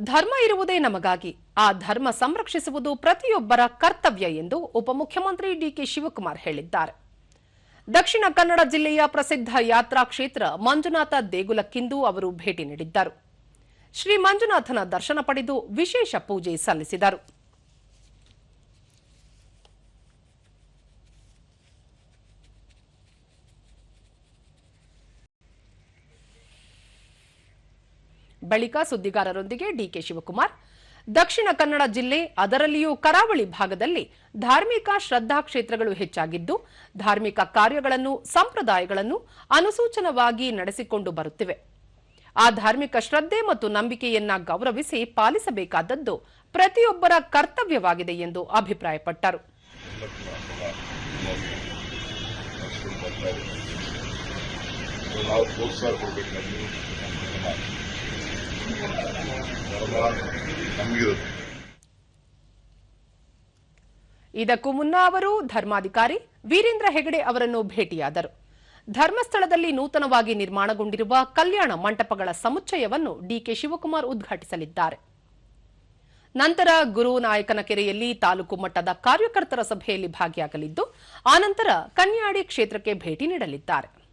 ಧರ್ಮ ಇರುವುದೇ ನಮಗಾಗಿ. ಆ ಧರ್ಮ ಸಂರಕ್ಷಿಸುವುದು ಪ್ರತಿಯೊಬ್ಬರ ಕರ್ತವ್ಯ ಎಂದು ಉಪಮುಖ್ಯಮಂತ್ರಿ ಡಿಕೆ ಶಿವಕುಮಾರ್ ಹೇಳಿದ್ದಾರೆ. ದಕ್ಷಿಣ ಕನ್ನಡ ಜಿಲ್ಲೆಯ ಪ್ರಸಿದ್ಧ ಯಾತ್ರಾ ಕ್ಷೇತ್ರ ಮಂಜುನಾಥ ದೇಗುಲಕ್ಕಿಂದು ಅವರು ಭೇಟಿ ನೀಡಿದ್ದರು. ಶ್ರೀ ಮಂಜುನಾಥನ ದರ್ಶನ ಪಡೆದು ವಿಶೇಷ ಪೂಜೆ ಸಲ್ಲಿಸಿದರು. ಬಳಿಕ ಸುದ್ದಿಗಾರರೊಂದಿಗೆ ಡಿಕೆ ಶಿವಕುಮಾರ್. ದಕ್ಷಿಣ ಕನ್ನಡ ಜಿಲ್ಲೆ ಅದರಲ್ಲಿಯೂ ಕರಾವಳಿ ಭಾಗದಲ್ಲಿ ಧಾರ್ಮಿಕ ಶ್ರದ್ಧಾ ಕ್ಷೇತ್ರಗಳು ಹೆಚ್ಚಾಗಿದ್ದು, ಧಾರ್ಮಿಕ ಕಾರ್ಯಗಳನ್ನು, ಸಂಪ್ರದಾಯಗಳನ್ನು ಅನುಸೂಚನವಾಗಿ ನಡೆಸಿಕೊಂಡು ಬರುತ್ತಿವೆ. ಆ ಧಾರ್ಮಿಕ ಶ್ರದ್ಧೆ ಮತ್ತು ನಂಬಿಕೆಯನ್ನ ಗೌರವಿಸಿ ಪಾಲಿಸಬೇಕಾದದ್ದು ಪ್ರತಿಯೊಬ್ಬರ ಕರ್ತವ್ಯವಾಗಿದೆ ಎಂದು ಅಭಿಪ್ರಾಯಪಟ್ಟರು. ಇದಕ್ಕೂ ಮುನ್ನ ಅವರು ಧರ್ಮಾಧಿಕಾರಿ ವೀರೇಂದ್ರ ಹೆಗಡೆ ಅವರನ್ನು ಭೇಟಿಯಾದರು. ಧರ್ಮಸ್ಥಳದಲ್ಲಿ ನೂತನವಾಗಿ ನಿರ್ಮಾಣಗೊಂಡಿರುವ ಕಲ್ಯಾಣ ಮಂಟಪಗಳ ಸಮುಚ್ಚಯವನ್ನು ಡಿಕೆ ಶಿವಕುಮಾರ್ ಉದ್ಘಾಟಿಸಲಿದ್ದಾರೆ. ನಂತರ ಗುರುನಾಯಕನಕೆರೆಯಲ್ಲಿ ತಾಲೂಕು ಮಟ್ಟದ ಕಾರ್ಯಕರ್ತರ ಸಭೆಯಲ್ಲಿ ಭಾಗಿಯಾಗಲಿದ್ದು, ಆನಂತರ ಕನ್ಯಾಡಿ ಕ್ಷೇತ್ರಕ್ಕೆ ಭೇಟಿ ನೀಡಲಿದ್ದಾರೆ.